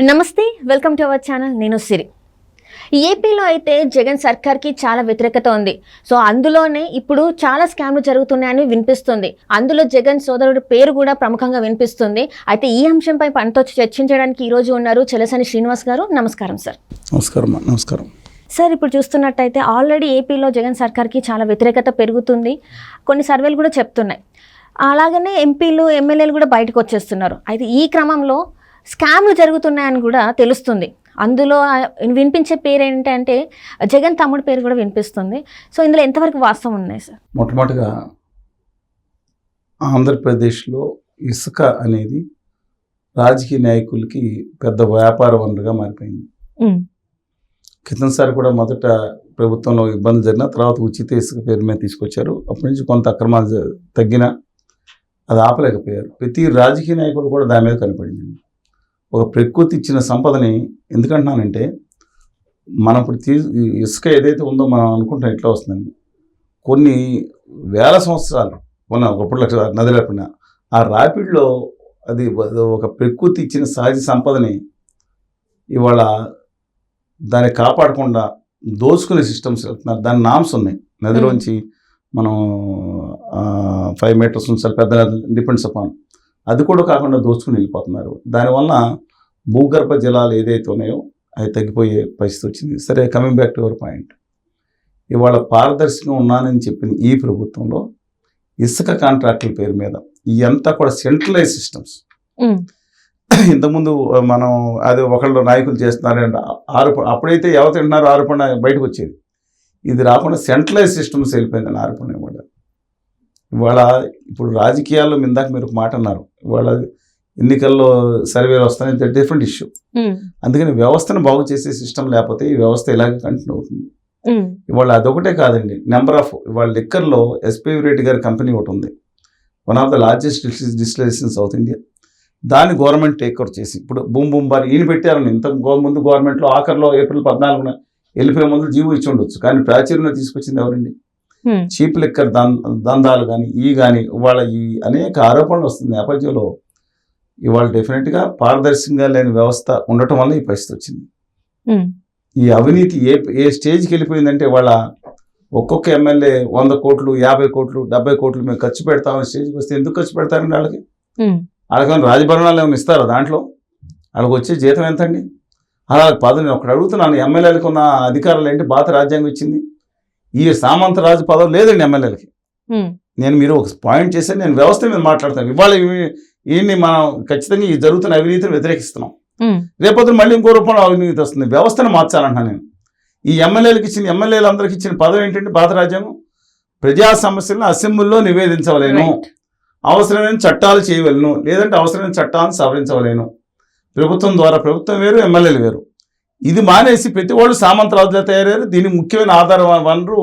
నమస్తే welcome to our channel. నేను సిరి. ఏపీలో అయితే జగన్ సర్కార్కి చాలా వ్యతిరేకత ఉంది. సో అందులోనే ఇప్పుడు చాలా స్కామ్లు జరుగుతున్నాయని వినిపిస్తుంది. అందులో జగన్ సోదరుడి పేరు కూడా ప్రముఖంగా వినిపిస్తుంది. అయితే ఈ అంశంపై పనితో చర్చించడానికి ఈరోజు ఉన్నారు చెలసని శ్రీనివాస్ గారు. నమస్కారం సార్. నమస్కారం నమస్కారం. సార్ ఇప్పుడు చూస్తున్నట్టయితే ఆల్రెడీ ఏపీలో జగన్ సర్కార్కి చాలా వ్యతిరేకత పెరుగుతుంది. కొన్ని సర్వేలు కూడా చెప్తున్నాయి. అలాగనే ఎంపీలు ఎమ్మెల్యేలు కూడా బయటకు వచ్చేస్తున్నారు. అయితే ఈ క్రమంలో స్కామ్లు జరుగుతున్నాయని కూడా తెలుస్తుంది. అందులో వినిపించే పేరు ఏంటంటే జగన్ తమ్ముడి పేరు కూడా వినిపిస్తుంది. సో ఇందులో ఎంతవరకు వాస్తవం ఉన్నాయి సార్? మొట్టమొదటిగా ఆంధ్రప్రదేశ్లో ఇసుక అనేది రాజకీయ నాయకులకి పెద్ద వ్యాపార వనరుగా మారిపోయింది. క్రితంసారి కూడా మొదట ప్రభుత్వంలో ఇబ్బంది జరిగిన తర్వాత ఉచిత ఇసుక పేరు మీద తీసుకొచ్చారు. అప్పటి నుంచి కొంత అక్రమాలు తగ్గిన అది ఆపలేకపోయారు. ప్రతి రాజకీయ నాయకుడు కూడా దాని మీద కనపడింది. ఒక ప్రకృతి ఇచ్చిన సంపదని ఎందుకంటున్నానంటే మనం ఇప్పుడు తీ ఇసుక ఏదైతే ఉందో మనం అనుకుంటాం ఎట్లా వస్తుందండి కొన్ని వేల సంవత్సరాలు ఉన్న ఒకప్పుడు లక్ష నది లేకుండా ఆ రాపిడ్లో అది ఒక ప్రకృతి ఇచ్చిన సహజ సంపదని ఇవాళ దాన్ని కాపాడకుండా దోచుకునే సిస్టమ్స్ వెళ్తున్నారు. దాని నామ్స్ ఉన్నాయి. నదిలోంచి మనం ఫైవ్ మీటర్స్ ఉంచాలి పెద్ద డిపెండ్స్ అపాన్. అది కూడా కాకుండా దోచుకుని వెళ్ళిపోతున్నారు. దానివల్ల భూగర్భ జలాలు ఏదైతే ఉన్నాయో అవి తగ్గిపోయే పరిస్థితి వచ్చింది. సరే coming back to your point ఇవాళ పారదర్శకంగా ఉన్నానని చెప్పిన ఈ ప్రభుత్వంలో ఇసుక కాంట్రాక్టుల పేరు మీద ఇదంతా కూడా సెంట్రలైజ్ సిస్టమ్స్ ఇంతకుముందు మనం అది ఒకళ్ళు నాయకులు చేస్తున్నారంటే ఆరోప అప్పుడైతే ఎవరు తింటున్నారో ఆరోపణ బయటకు వచ్చేది. ఇది రాకుండా సెంట్రలైజ్ సిస్టమ్స్ వెళ్ళిపోయిందని ఆరోపణ ఇవాళ ఇవాళ ఇప్పుడు రాజకీయాల్లో ఇందాక మీరు ఒక మాట అన్నారు ఇవాళ ఎన్నికల్లో సర్వేలు వస్తాయని డిఫరెంట్ ఇష్యూ అందుకని వ్యవస్థను బాగు చేసే సిస్టమ్ లేకపోతే ఈ వ్యవస్థ ఇలాగే కంటిన్యూ అవుతుంది. ఇవాళ అదొకటే కాదండి. నెంబర్ ఆఫ్ ఇవాళ లిక్కర్లో ఎస్పీ రెడ్డి గారి కంపెనీ ఒకటి ఉంది. One of the largest distillations south India దాన్ని గవర్నమెంట్ టేక్ ఓవర్ చేసి ఇప్పుడు బూమ్ బూమ్ బార్ ఈయన పెట్టారని ఇంత ముందు గవర్నమెంట్లో ఆఖరిలో ఏప్రిల్ పద్నాలుగున వెళ్ళిపోయే ముందు జీవో ఇచ్చి ఉండొచ్చు. కానీ ప్రాచుర్యంలో తీసుకొచ్చింది ఎవరండి? చీప్ లిక్కర్ దం దందాలు కానీ ఈ కానీ ఇవాళ ఈ అనేక ఆరోపణలు వస్తుంది నేపథ్యంలో. ఇవాళ డెఫినెట్గా పారదర్శకంగా లేని వ్యవస్థ ఉండటం వల్ల ఈ పరిస్థితి వచ్చింది. ఈ అవినీతి ఏ ఏ స్టేజ్కి వెళ్ళిపోయిందంటే వాళ్ళ ఒక్కొక్క ఎమ్మెల్యే వంద కోట్లు యాభై కోట్లు డెబ్బై కోట్లు మేము ఖర్చు పెడతామని స్టేజ్కి వస్తే ఎందుకు ఖర్చు పెడతారండి వాళ్ళకి? వాళ్ళకి రాజభరణాలు ఏమైనా ఇస్తారా దాంట్లో? వాళ్ళకి వచ్చే జీతం ఎంతండి? అలా పదవి నేను ఒకటి అడుగుతున్నాను ఎమ్మెల్యేలకు ఉన్న అధికారాలు ఏంటి? భారత రాజ్యాంగం ఇచ్చింది. ఈ సామంత రాజు పదవి లేదండి ఎమ్మెల్యేలకి. నేను మీరు ఒక పాయింట్ చేస్తే నేను వ్యవస్థ మీద మాట్లాడతాను. ఇవాళ ఇవి- ఈయన్ని మనం ఖచ్చితంగా ఈ జరుగుతున్న అవినీతిని వ్యతిరేకిస్తున్నాం. రేపొద్దున మళ్ళీ ఇంకో రూపంలో అవినీతి వస్తుంది. వ్యవస్థను మార్చాలంటున్నాను నేను. ఈ ఎమ్మెల్యేలకు ఇచ్చిన ఎమ్మెల్యేలందరికీ ఇచ్చిన పదవి ఏంటంటే భారత రాజ్యాంగం ప్రజా సమస్యలను అసెంబ్లీలో నివేదించవలేను. అవసరమైన చట్టాలు చేయవలను. లేదంటే అవసరమైన చట్టాలను సవరించవలేను. ప్రభుత్వం ద్వారా ప్రభుత్వం వేరు ఎమ్మెల్యేలు వేరు. ఇది మానేసి ప్రతి వాళ్ళు సామంతరాజులా తయారయ్యారు. దీని ముఖ్యమైన ఆధార వనరు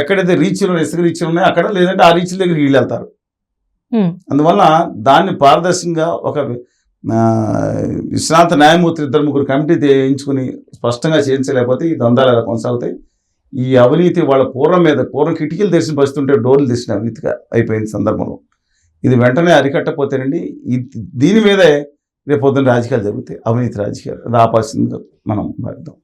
ఎక్కడైతే రీచ్లు ఇసుక రీచ్లు ఉన్నాయో అక్కడ లేదంటే ఆ రీచ్ల దగ్గరికి వీళ్ళు వెళ్తారు అందువల్ల దాన్ని పారదర్శకంగా ఒక విశ్రాంత న్యాయమూర్తి ఇద్దరు ముగ్గురు కమిటీ వేయించుకుని స్పష్టంగా చేయించలేకపోతే ఈ దందాలు ఎలా కొనసాగుతాయి? ఈ అవినీతి వాళ్ళ పూర్వం మీద పూర్వం కిటికీలు తెరిచిన పరిస్థితి ఉంటే డోర్లు తెరిచిన అవినీతిగా అయిపోయింది సందర్భంలో. ఇది వెంటనే అరికట్టపోతేనండి దీని మీదే రేపు పొద్దున్న రాజకీయాలు జరుగుతాయి. అవినీతి రాజకీయాలు. అది ఆపాల్సిందిగా మనం భావిద్దాం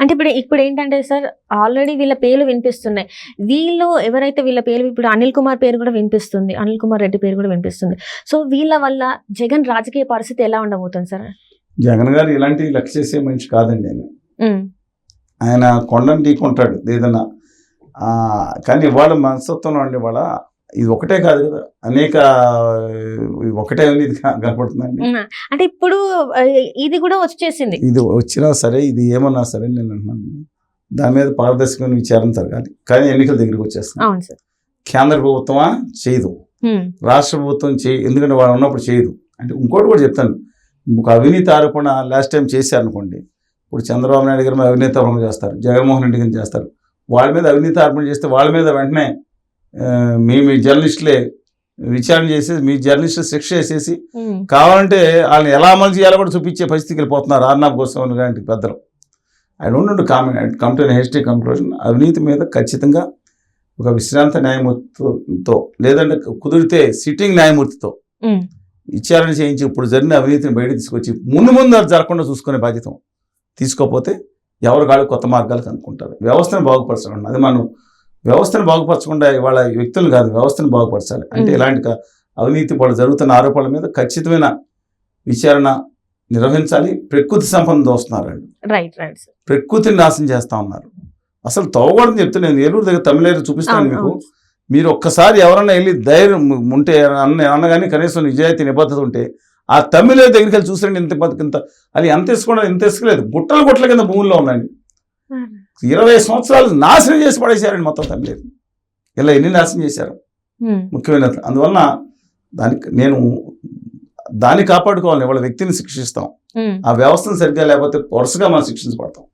అంటే ఇప్పుడు ఇప్పుడు ఏంటంటే సార్ ఆల్రెడీ వీళ్ళ పేర్లు వినిపిస్తున్నాయి. వీళ్ళు ఎవరైతే వీళ్ళ పేరు ఇప్పుడు అనిల్ కుమార్ పేరు కూడా వినిపిస్తుంది. అనిల్ కుమార్ రెడ్డి పేరు కూడా వినిపిస్తుంది. సో వీళ్ళ వల్ల జగన్ రాజకీయ పరిస్థితి ఎలా ఉండబోతుంది సార్? జగన్ గారు ఇలాంటి లక్ష్య చేసే మనిషి కాదండి ఆయన. ఆయన కొండను ఢీకొంటాడు. ఏదన్నా ఆ, కానీ ఇవాళ మనస్తత్వంలో అండి ఇవాళ ఇది ఒకటే కాదు కదా. అనేక ఇది ఒకటే ఉంది ఇది కనపడుతుందండి. అంటే ఇప్పుడు ఇది కూడా వచ్చేసింది. ఇది వచ్చినా సరే ఇది ఏమన్నా సరే నేను అంటున్నాను. దాని మీద పారదర్శకమైన విచారం జరగాలి. కానీ ఎన్నికల దగ్గరికి సార్. కేంద్ర ప్రభుత్వమా? చేయదు. రాష్ట్ర ప్రభుత్వం చేయి ఎందుకంటే వాళ్ళు ఉన్నప్పుడు చేయదు. అంటే ఇంకోటి కూడా చెప్తాను. ఒక అవినీతి ఆరోపణ లాస్ట్ టైం చేశారు అనుకోండి ఇప్పుడు చంద్రబాబు నాయుడు గారి మీద అవినీతి ఆరోపణ చేస్తారు జగన్మోహన్ రెడ్డి గారిని చేస్తారు. వాళ్ళ మీద అవినీతి ఆరోపణ చేస్తే వాళ్ళ మీద వెంటనే మీ మీ జర్నలిస్టులే విచారణ చేసేసి మీ జర్నలిస్టు శిక్ష చేసేసి. కావాలంటే వాళ్ళని ఎలా అమలు చేయాలో కూడా చూపించే పరిస్థితికి వెళ్ళిపోతున్నారు ఆర్నాబ్ గోస్వామి లాంటి పెద్దలు I don't comment come to hasty conclusion అవినీతి మీద ఖచ్చితంగా ఒక విశ్రాంత న్యాయమూర్తితో లేదంటే కుదిరితే సిట్టింగ్ న్యాయమూర్తితో. విచారణ చేయించి ఇప్పుడు జరిగిన అవినీతిని బయట తీసుకొచ్చి ముందు ముందు అది జరగకుండా చూసుకునే బాధ్యత తీసుకోకపోతే ఎవరు కాళ్ళు కొత్త మార్గాలు కనుక్కుంటారు వ్యవస్థను బాగుపరచడం అది మనం వ్యవస్థను బాగుపరచకుండా ఇవాళ వ్యక్తులు కాదు వ్యవస్థను బాగుపరచాలి. అంటే. ఇలాంటి అవినీతి పలు జరుగుతున్న ఆరోపణల మీద ఖచ్చితమైన విచారణ నిర్వహించాలి. ప్రకృతి సంపద దోస్తున్నారండి. రైట్ రైట్ ప్రకృతిని నాశనం చేస్తా ఉన్నారు. అసలు తవ్వకూడదని చెప్తున్నాను నేను ఏలూరు దగ్గర తమిళేరు చూపిస్తాను మీకు. మీరు ఒక్కసారి ఎవరన్నా వెళ్ళి ధైర్యం ఉంటే అన్న అన్నగాని కనీసం నిజాయితీ నిబద్ధత ఉంటే ఆ తమిళేరు దగ్గరికి వెళ్ళి చూసండి ఇంత ఇంత- అది ఎంత ఇసుకోవడం ఇంత ఇసుకలేదు గుట్టలు గుట్టల కింద భూముల్లో ఉన్నాయండి. ఇరవై సంవత్సరాలు నాశనం చేసి పడేశారండి మొత్తం తమిళేరు ఇలా ఎన్ని నాశనం చేశారు? ముఖ్యమైన అందువలన దానికి నేను దాన్ని కాపాడుకోవాలి వాళ్ళ వ్యక్తిని శిక్షిస్తాం. ఆ వ్యవస్థను సరిగ్గా లేకపోతే వరుసగా మనం శిక్షించబడతాం.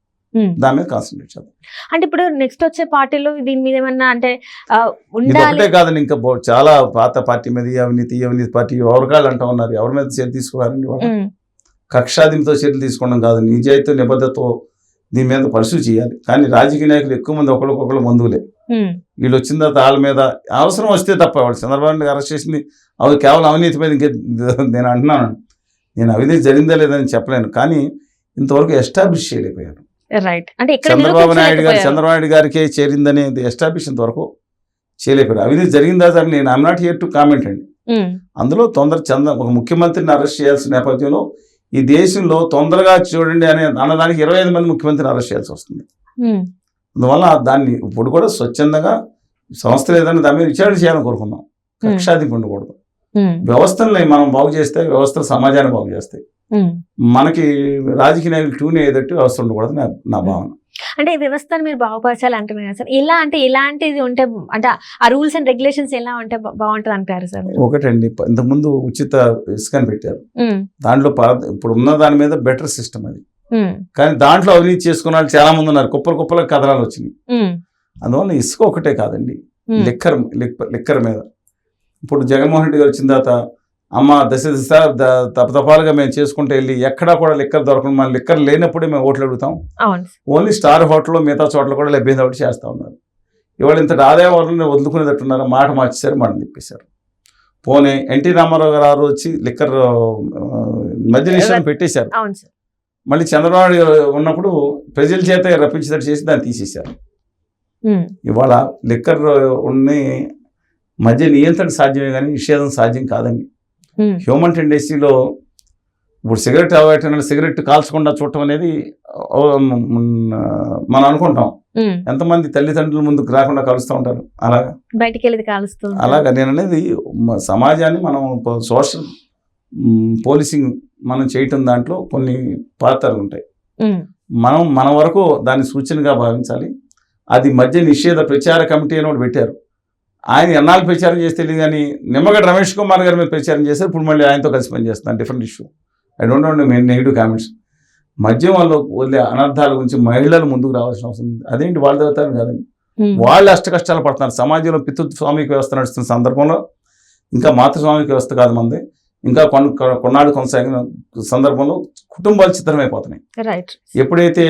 దాని మీద కాన్సన్ట్రేట్ చేద్దాం. అంటే ఇప్పుడు నెక్స్ట్ వచ్చే పార్టీలో దీని మీద ఏమన్నా అంటే ఆ, ఇది ఉండాలి ఒకటే కాదండి ఇంకా చాలా పాత పార్టీ మీద అవినీతి అవినీతి పార్టీ ఎవరికాళ్ళు అంటూ ఉన్నారు. ఎవరి మీద చర్య తీసుకున్నారండి వాళ్ళు? కక్షాదింతో చర్యలు తీసుకోవడం కాదు నిజాయితీ నిబద్ధతతో దీని మీద పరిశీలి చేయాలి. కానీ రాజకీయ నాయకులు ఎక్కువ మంది ఒకరికొకరు ఉమ్, వీళ్ళు వచ్చిన తర్వాత వాళ్ళ మీద అవసరం వస్తే తప్ప వాళ్ళు చంద్రబాబు నాయుడు అరెస్ట్ చేసింది అవి కేవలం అవినీతి మీద ఇంకే నేను అంటున్నాను. నేను అవినీతి జరిగిందా లేదని చెప్పలేను. కానీ ఇంతవరకు ఎస్టాబ్లిష్ చేయలేకపోయారు. రైట్ అంటే ఇక్కడ చంద్రబాబు నాయుడు గారు. చంద్రబాబు నాయుడు గారికే చేరిందనేది ఎస్టాబ్లిష్ ఇంతవరకు చేయలేకపోయారు. అవినీతి జరిగిందా సార్ నేను I'm not here to comment అండి. అందులో తొందర చంద్ర ఒక ముఖ్యమంత్రిని అరెస్ట్ చేయాల్సిన నేపథ్యంలో ఈ దేశంలో తొందరగా చూడండి అనే అన్నదానికి ఇరవై ఐదు మంది ముఖ్యమంత్రిని అరెస్ట్ చేయాల్సి వస్తుంది. అందువల్ల దాన్ని ఇప్పుడు కూడా స్వచ్ఛందంగా సంస్థలు ఏదైనా దాని మీద విచారణ చేయాలని కోరుకున్నాం కక్షాదింపు ఉండకూడదు. వ్యవస్థల్ని మనం బాగు చేస్తే వ్యవస్థలు సమాజాన్ని బాగు చేస్తాయి. మనకి రాజకీయ నాయకులు ట్యూన్ అయ్యేటట్టు వ్యవస్థ ఉండకూడదు నా భావన. అంటే ఈ వ్యవస్థను మీరు బాగుపరచాలి అంటున్నారు సార్. ఎలా అంటే ఎలాంటిది ఉంటే అంటే ఆ రూల్స్ అండ్ రెగ్యులేషన్స్ ఎలా ఉంటే బాగుంటుంది అంటారు సార్? ఒకటండి ఇంతకుముందు ఉచిత ఇసుకని పెట్టారు. దాంట్లో ఇప్పుడు ఉన్న దాని మీద బెటర్ సిస్టమ్ అది. కానీ దాంట్లో అవినీతి చేసుకున్న వాళ్ళు చాలా మంది ఉన్నారు. కుప్పలు కుప్పల కథనాలు వచ్చినాయి. అందువల్ల ఇసుక ఒకటే కాదండి. లిక్కర్ లిక్- లిక్కర్ మీద. ఇప్పుడు జగన్మోహన్ రెడ్డి గారు వచ్చిన తర్వాత అమ్మ దశ దిశ తపతపాలుగా మేము చేసుకుంటూ వెళ్ళి ఎక్కడా కూడా లిక్కర్ దొరకకుండా మన లిక్కర్ లేనప్పుడే మేము ఓట్లు అడుగుతాం. ఓన్లీ స్టార్ హోటల్లో మిగతా చోట్ల కూడా లభ్యత ఒకటి చేస్తూ ఉన్నారు. ఇవాళ ఇంత ఆదాయం వరలని వదులుకునేటట్టున్నారు మాట మార్చేశారు మాట తిప్పేశారు. పోనీ ఎన్టీ రామారావు గారు వచ్చి లిక్కర్ ఆ, మద్య నిషేధం పెట్టేశారు. మళ్ళీ చంద్రబాబు ఉన్నప్పుడు ప్రజల చేత రప్పించేటట్టు చేసి దాన్ని తీసేశారు. ఇవాళ లిక్కర్ ఉన్ని మధ్య నియంత్రణ సాధ్యమే కానీ నిషేధం సాధ్యం కాదండి. హ్యూమన్ టెండెన్సీలో ఇప్పుడు సిగరెట్ అవాయిడ్ సిగరెట్ కాల్చకుండా చూడటం అనేది మనం అనుకుంటాం. ఉమ్. ఎంతమంది తల్లిదండ్రుల ముందుకు రాకుండా కలుస్తూ ఉంటారు? అలాగా? బయటికి వెళ్ళి కాలుస్తూ. అలాగా. నేను అనేది సమాజాన్ని మనం సోషల్ పోలీసింగ్ మనం చేయటం దాంట్లో కొన్ని పాత్రలు ఉంటాయి. ఉమ్, మనం మన వరకు దాన్ని సూచనగా భావించాలి. అది మధ్య నిషేధ ప్రచార కమిటీ అని ఒకటి పెట్టారు. ఆయన ఎన్నాళ్ళు ప్రచారం చేస్తే తెలియదు కానీ నిమ్మగడ్డ రమేష్ కుమార్ గారి మీద ప్రచారం చేశారు. ఇప్పుడు మళ్ళీ ఆయనతో కలిసి పనిచేస్తున్నాను different issue I don't know main negative comments మద్యం వాళ్ళు వదిలే అనర్థాల గురించి మహిళలు ముందుకు రావాల్సిన అవసరం ఉంది. అదేంటి? వాళ్ళు చదువుతారు కాదండి. వాళ్ళు అష్ట కష్టాలు పడుతున్నారు. సమాజంలో పితృత్వ స్వామిక వ్యవస్థ నడుస్తున్న సందర్భంలో ఇంకా మాతృస్వామిక వ్యవస్థ కాదు మంది. ఇంకా కొన్ కొన్నాళ్ళు కొనసాగిన సందర్భంలో కుటుంబాలు చిత్రమైపోతున్నాయి. రైట్ ఎప్పుడైతే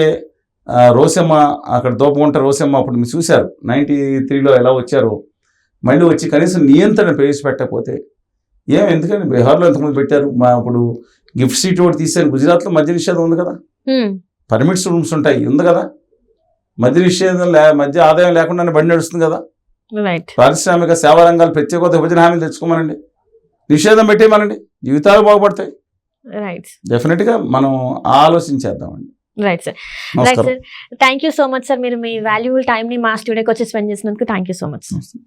రోసమ్మ అక్కడ దోపగుంట రోసమ్మ అప్పుడు మీరు చూశారు. నైంటీ త్రీలో ఎలా వచ్చారో మళ్ళీ వచ్చి కనీసం నియంత్రణ ప్రవేశపెట్టకపోతే ఏం? ఎందుకని? బీహార్లో ఎంతమంది పెట్టారు? మా ఇప్పుడు గిఫ్ట్ సీట్ ఒకటి తీశారు. గుజరాత్లో మద్య నిషేధం ఉంది కదా. పర్మిట్స్ రూమ్స్ ఉంటాయి. ఉంది కదా. మద్య నిషేధం మధ్య ఆదాయం లేకుండానే బండి నడుస్తుంది కదా. పారిశ్రామిక సేవా రంగాలు ప్రత్యేక విభజన హామీలు తెచ్చుకోమనండి. నిషేధం పెట్టేమనండి జీవితాలు బాగుపడతాయి. రైట్ డెఫినెట్గా మనం ఆలోచించేద్దామండి. Right sir right sir thank you so much sir మీరు మీ వాల్యుబుల్ టైంని మా స్టూడియోకి వచ్చి స్పెండ్ చేసినందుకు థ్యాంక్ యూ సో మచ్ నమస్తే.